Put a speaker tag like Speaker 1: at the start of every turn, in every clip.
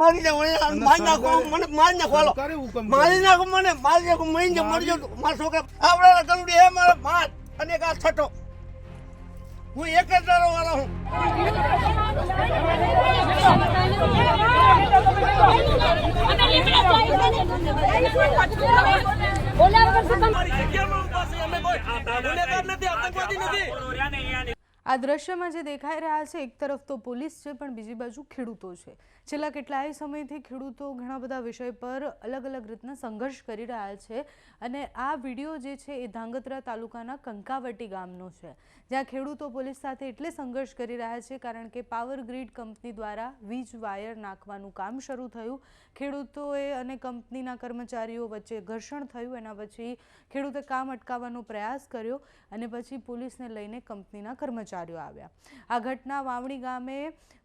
Speaker 1: મારી અહીંયા મારી નાખો મને મારી નાખો હાલો. મારી નાખો મને મારી નાખો મહિને મરી જાઉં. મારા છોકરા આવડા ગરુડી હે મારો પાંચ અને એક આ છઠ્ઠો. હું એક જ ડરો વાળો હું
Speaker 2: આ દ્રશ્યમાં જે દેખાઈ રહ્યા છે, એક તરફ તો પોલીસ છે, પણ બીજી બાજુ ખેડૂતો છે. છેલ્લા કેટલાય સમયથી ખેડૂતો ઘણા બધા વિષય પર અલગ અલગ રીતના સંઘર્ષ કરી રહ્યા છે અને આ વીડિયો જે છે એ ધાંગધ્રા તાલુકાના કંકાવટી ગામનો છે. જ્યાં ખેડૂતો પોલીસ સાથે એટલે સંઘર્ષ કરી રહ્યા છે કારણ કે પાવર ગ્રીડ કંપની દ્વારા વીજ વાયર નાખવાનું કામ શરૂ થયું. ખેડૂતોએ અને કંપનીના કર્મચારીઓ વચ્ચે ઘર્ષણ થયું, એના પછી ખેડૂતે કામ અટકાવવાનો પ્રયાસ કર્યો અને પછી પોલીસને લઈને કંપનીના કર્મચારીઓ આવ્યા. આ ઘટના વાવણી ગામે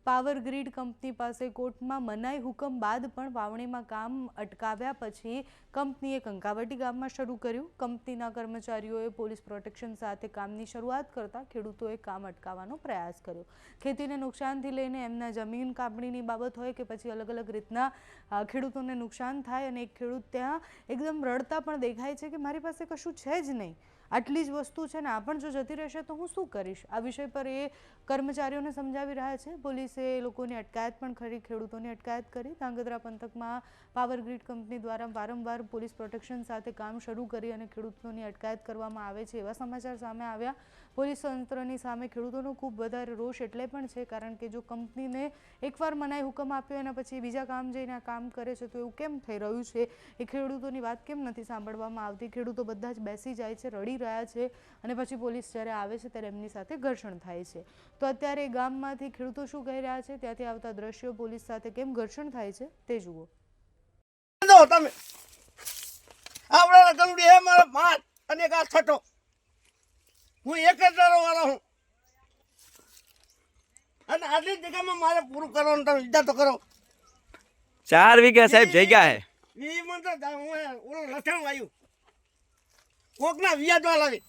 Speaker 2: પાવર ગ્રીડ કંપની પાસે કોર્ટમાં મનાઈ હુકમ બાદ પણ વાવણીમાં કામ અટકાવ્યા પછી કંપનીએ કંકાવટી ગામમાં શરૂ કર્યું. કંપનીના કર્મચારીઓએ પોલીસ પ્રોટેક્શન સાથે કામની શરૂઆત કરતા ખેડૂતોએ કામ અટકાવવાનો પ્રયાસ કર્યો. ખેતીને નુકસાનથી લઈને એમના જમીન કાપણીની બાબત હોય કે પછી અલગ અલગ રીતના ખેડૂતોને નુકસાન થાય અને એક ખેડૂત ત્યાં એકદમ રડતા પણ દેખાય છે કે મારી પાસે કશું છે જ નહીં. આટલી જ વસ્તુ છે ને આ પણ જો જતી રહેશે તો હું શું કરીશ? આ વિષય પર એ કર્મચારીઓને સમજાવી રહ્યા છે. પોલીસે એ લોકોની અટકાયત પણ કરી, ખેડૂતોની અટકાયત કરી. ધાંગધ્રા પંથકમાં પાવર ગ્રીડ કંપની દ્વારા વારંવાર પોલીસ પ્રોટેક્શન સાથે કામ શરૂ કરી અને ખેડૂતોની અટકાયત કરવામાં આવે છે એવા સમાચાર સામે આવ્યા. પોલીસ તંત્રની સામે ખેડૂતોનો ખૂબ વધારે રોષ એટલે પણ છે, કારણ કે જો કંપનીને એકવાર મનાઈ હુકમ આપ્યો એના પછી બીજા કામ જઈને કામ કરે છે, તો એવું કેમ થઈ રહ્યું છે? એ ખેડૂતોની વાત કેમ નથી સાંભળવામાં આવતી? ખેડૂતો બધા જ બેસી જાય છે, રડી રહ્યા છે અને પછી પોલીસ જ્યારે આવે છે, ત્યારે એમની સાથે ઘર્ષણ થાય છે. તો અત્યારે ગામમાંથી ખેડૂતો શું કહી રહ્યા છે? ત્યાંથી આવતા દ્રશ્યો પોલીસ સાથે કેમ ઘર્ષણ થાય છે, તે જુઓ.
Speaker 1: તમે. આપણા ગરુડી હે મારા પાંચ અને એક આ હું એક જ વાળો હું. અને આટલી જગ્યામાં મારે પૂરું કરવાનું તમે વિચાર તો કરો.
Speaker 3: ચાર વીઘા સાહેબ જગ્યા હે.
Speaker 1: ઈ મને તો ઓલો લસણ વાયું. કોકના વ્યાજવા લાવી.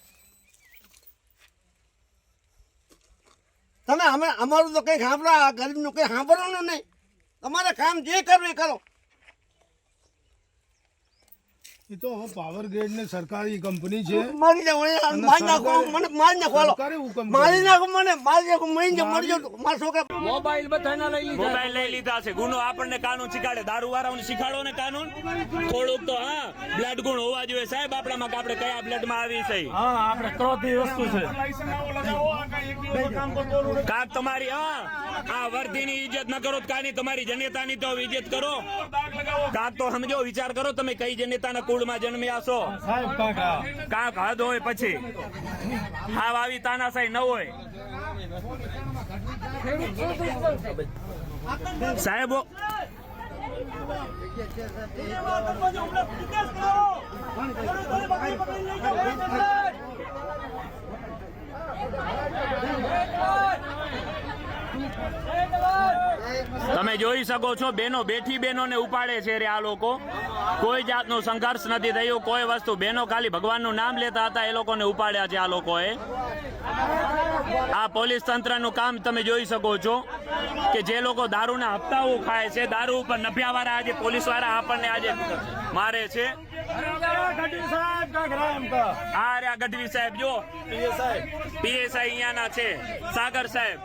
Speaker 1: તમે અમે અમારું તો કંઈ સાંભળો આ ગરીબનું કંઈ સાંભળવાનું નહીં. તમારે કામ જે કરવું એ કરો.
Speaker 4: એ તો હવે પાવર ગ્રેડ ને સરકારી કંપની છે.
Speaker 1: મારી નાખો મારી નાખો મને મારી નાખો હાલો. મારી નાખો મને મારી નાખો મહિને મરી મારા છોકરા
Speaker 5: મોબાઈલ લઈ લીધા. છે. ગુનો આપણને કાનૂન શીખાડે. દારૂ વાળાઓને શીખાડો ને કાનૂન. થોડુંક તો હા બ્લડ ગુણ હોવા જોઈએ. સાહેબ આપણામાં કે આપણે કયા બ્લડમાં આવી છે?
Speaker 6: હા આપણે ક્રોધી વસ્તુ છે.
Speaker 5: કાક તમારી હા આ વર્ધીની ઇજ્જત ન કરો તો કાની તમારી જનેતાની તો ઇજ્જત કરો. કાક તો સમજો વિચાર કરો તમે કઈ જનેતાના કુળમાં જન્મ્યા છો
Speaker 6: કાંક
Speaker 5: હદ હોય પછી. હાવ આવી તાનાશાહી ન હોય. સાહેબ તમે જોઈ શકો છો બેનો બેઠી બેનો ને ઉપાડે છે રે આ લોકો. કોઈ જાતનો સંઘર્ષ નથી થયું, કોઈ વસ્તુ. બેનો ખાલી ભગવાનનું નામ લેતા હતા, એ લોકોને ઉપાડ્યા છે આ લોકોએ. આ પોલીસ તંત્રનું કામ તમે જોઈ શકો છો કે જે લોકો દારૂના હપ્તાઓ ખાય છે, દારૂ ઉપર નફિયાવાળા આજે પોલીસવાળા આપણને આજે મારે છે. આ રહ્યા ગઢવી સાહેબ, જો. પીએસઆઈ અહીંયાના છે. સાગર સાહેબ.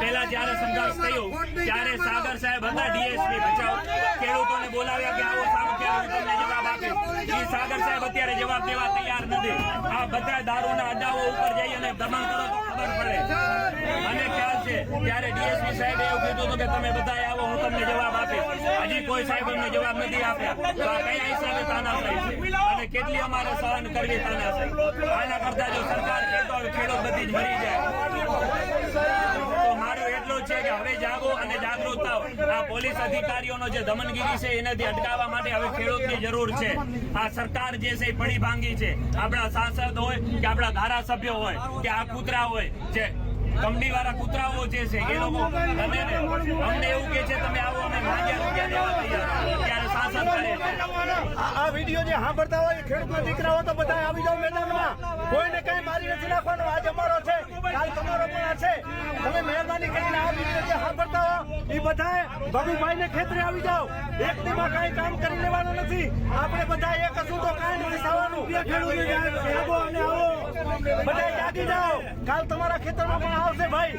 Speaker 5: પહેલા જ્યારે સંઘર્ષ થયો, ત્યારે સાગર સાહેબ હતા ડીએસપી. બચાવ ખેડૂતોને બોલાવ્યા કે આવો સામે ક્યારે જવાબ સાગર અત્યારે જવાબ દેવા તૈયાર નથી. આ બધા દારૂના અડાઓ ઉપર જઈ અને દમણ કરો તો ખબર પડે. મને ખ્યાલ છે, ત્યારે ડીએસપી સાહેબ એવું કીધું હતું કે તમે બધા આવો, હું તમને જવાબ આપીશ. હજી કોઈ સાહેબ અમને જવાબ નથી આપ્યા. તો આ કયા હિસાબે તાનાશાહી છે અને કેટલી અમારે સહન કરવી તાનાશાહી આના કરતા જો સરકાર કહેતો ખેડૂત બધી જ મરી જાય તો મારું એટલું જ છે કે હવે જાગો અને જાગૃત થાઓ આ પોલીસ અધિકારીઓનો જે દમનગીરી છે એનાથી અટકાવવા માટે હવે ખેડૂતની જરૂર છે. આ સરકાર જે છે એ પડી ભાંગી છે. આપણા સાંસદ હોય કે આપણા ધારાસભ્યો હોય કે આ કૂતરા હોય, જે કંપની વાળા કૂતરાઓ જે છે એ લોકો અમને એવું કે છે, તમે આવો, અમે માંગ્યા રૂપિયા દેવા તૈયાર. ત્યારે શાસન કરે
Speaker 1: આ વીડિયો જે સાંભળતા હોય ખેડૂતના દીકરાઓ તો બધા આવી જાવ મેદાનમાં. કોઈને કઈ મારી નથી નાખવાનો. આજ અમારો છે. કાલ તમારો પણ છે. તમે મહેરબાની કરીને આ વીડિયો જે સાંભળતા હો એ બધાએ ભગુભાઈ ને ખેતરે આવી જાવ એક દીમાં કઈ કામ કરી લેવાનું નથી. આપણે બધા એક હશું તો કાંઈ નથી થવાનું આવો અને આવો. બધા જાગી જાઓ. કાલ તમારા ખેતરમાં પણ આવશે ભાઈ.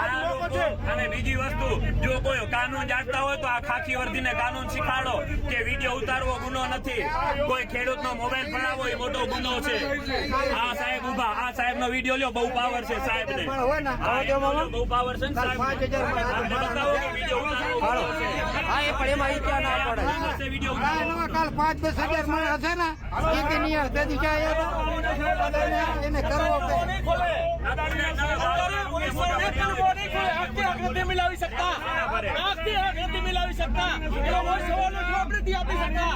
Speaker 1: આજ મોકો છે.
Speaker 5: અને બીજી વસ્તુ જો કોઈ કાનૂન જાણતા હોય તો આ ખાખી વર્દીને કાનૂન શીખાડો કે વીડિયો ઉતારવો ગુનો નથી. કોઈ ખેડૂતનો મોબાઈલ ભણાવો એ મોટો ગુનો છે. આ સાહેબ ઊભા આ સાહેબ નો વીડિયો લ્યો. બહુ પાવર છે સાહેબ ને. બહુ પાવર છે ને સાહેબ બતાવો કે વીડિયો ઉતારવો. પણ એમાં ઈ ક્યાં ના પડે વીડિયો ઉતારવો
Speaker 1: કાલ પાંચ દસ હજાર માણસ હશે ને એને કરવો
Speaker 6: મિલાવી શકતા મિલાવી શકતા એનો કોઈ સવાલ જવાબ નથી આપી શકતા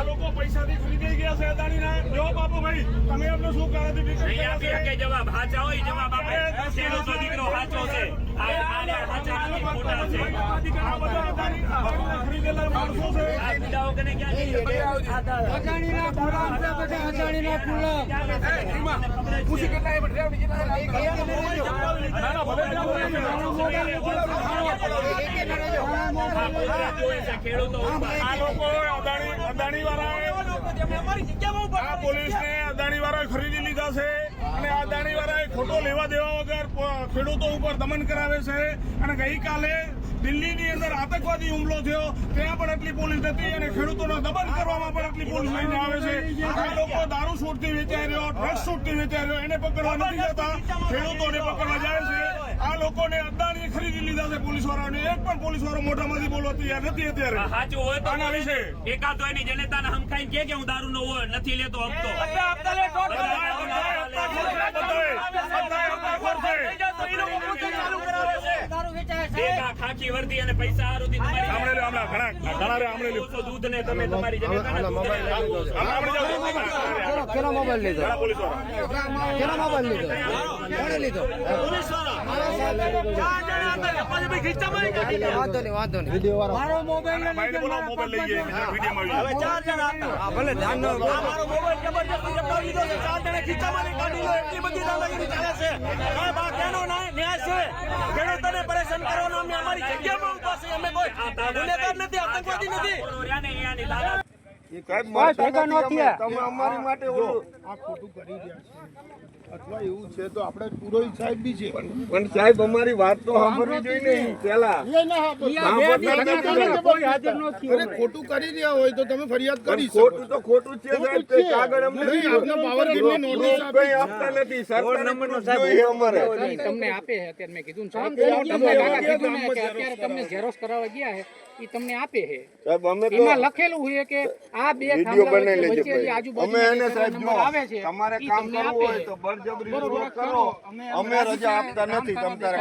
Speaker 6: આ લોકો પૈસાથી ખરીદી ગયા છે અદાણીના. જો બાપુ ભાઈ તમે એમને શું છે?
Speaker 5: જવાબ હાચા હોય જવાબ આપે. ખેડૂતો દીકરો હાચો છે? આ હાચા નથી ખોટા છે.
Speaker 6: આ બધા અદાણી માણસો છે. વાળાએ ખરીદી લીધા છે અને આ અદાણી વાળા ખોટો લેવા દેવા વગર ખેડૂતો ઉપર દમન કરાવે છે. અને ગઈકાલે દિલ્હીની અંદર આતંકવાદી હુમલો થયો. ત્યાં પણ એટલી પોલીસ નથી અને ખેડૂતોના દમન કરવામાં પણ એટલી પોલીસ લઈને આવે છે. આ લોકો દારૂ છૂટથી વેચાઈ રહ્યો ડ્રગ્સ છૂટથી વેચાઈ રહ્યો એને પકડવા નથી જતા. ખેડૂતોને પકડવા જાય છે. આ લોકોને અદાણીએ ખરીદી લીધા છે પોલીસ વાળાને એક પણ પોલીસ વાળો મોઢામાંથી બોલવા તૈયાર નથી અત્યારે.
Speaker 5: સાચું હોય તો
Speaker 6: આના વિશે.
Speaker 5: એકાદ હોયની જનતાને હમખાઈને કે કે હું દારૂ નો હોય નથી લેતો
Speaker 6: બધાએ બધાએ
Speaker 5: ખાખી વર્દી અને પૈસા તમારી
Speaker 6: સાંભળે હમણાં, ઘણા ઘણા રે સાંભળે
Speaker 5: દૂધ ને તમે તમારી જનતાને દૂધ આપો.
Speaker 4: કેનો મોબાઈલ લીધો?
Speaker 6: ઘણા પોલીસવાળા.
Speaker 4: કેનો મોબાઈલ લીધો? કોણે લીધો? વાંધો નહીં વાંધો નહીં. વીડિયો વાળો
Speaker 6: ભાઈને બોલાવો, મોબાઈલ લઈ વિડીયોમાં
Speaker 4: ભલે ધ્યાન ન
Speaker 1: મારો મોબાઈલ જબરજસ્તી જપ્તો લીધો છે. ચાર જણે ખીચામાંથી કાઢી લો એટલી બધી દાદાગીરી ચાલે છે. સાહેબ આ કેનો ન્યાય ન્યાય છે? પરેશાન કરવાનો અમે અમારી જગ્યામાં ઊભા છે અમે કોઈ ગુનેગાર નથી આતંકવાદી નથી.
Speaker 4: તમે અમારી માટે ઓલું આ ખોટું કરી રહ્યા છે. અથવા એવું છે તો આપણે પુરોહિત સાહેબ બી છે.
Speaker 7: પણ સાહેબ અમારી વાત તો સાંભળવી જોઈએ નહીં પેલા
Speaker 4: ખોટું કરી રહ્યા હોય તો તમે ફરિયાદ કરી
Speaker 7: ખોટું તો ખોટું છે સાહેબ અમને
Speaker 4: પાવર નોટિસ
Speaker 7: આપતા નથી સરકાર નંબર જોઈએ અમારે.
Speaker 8: તમને આપે છે અત્યારે મેં કીધું તમને કે અત્યારે ઝેરોક્ષ કરાવવા ગયા છે એ તમને આપે છે.
Speaker 7: સાહેબ અમે તો
Speaker 8: એમાં લખેલું કે આ બે વચ્ચે. આજુબાજુ
Speaker 7: અમે એને સાહેબ
Speaker 8: આવે છે
Speaker 7: તમારે કામ કરવું હોય. તો બળજબરી
Speaker 8: કરો.
Speaker 7: અમે રજા આપતા નથી તમ તારે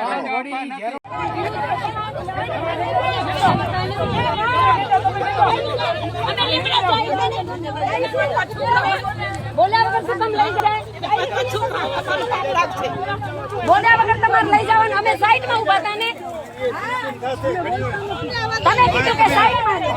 Speaker 9: બોલ્યા વગર શું લઈ જાય બોલ્યા વગર તમારે લઈ જવાનું અમે સાઈડમાં ઊભા હતા ને તમે કીધું કે સાઈડમાં રહે.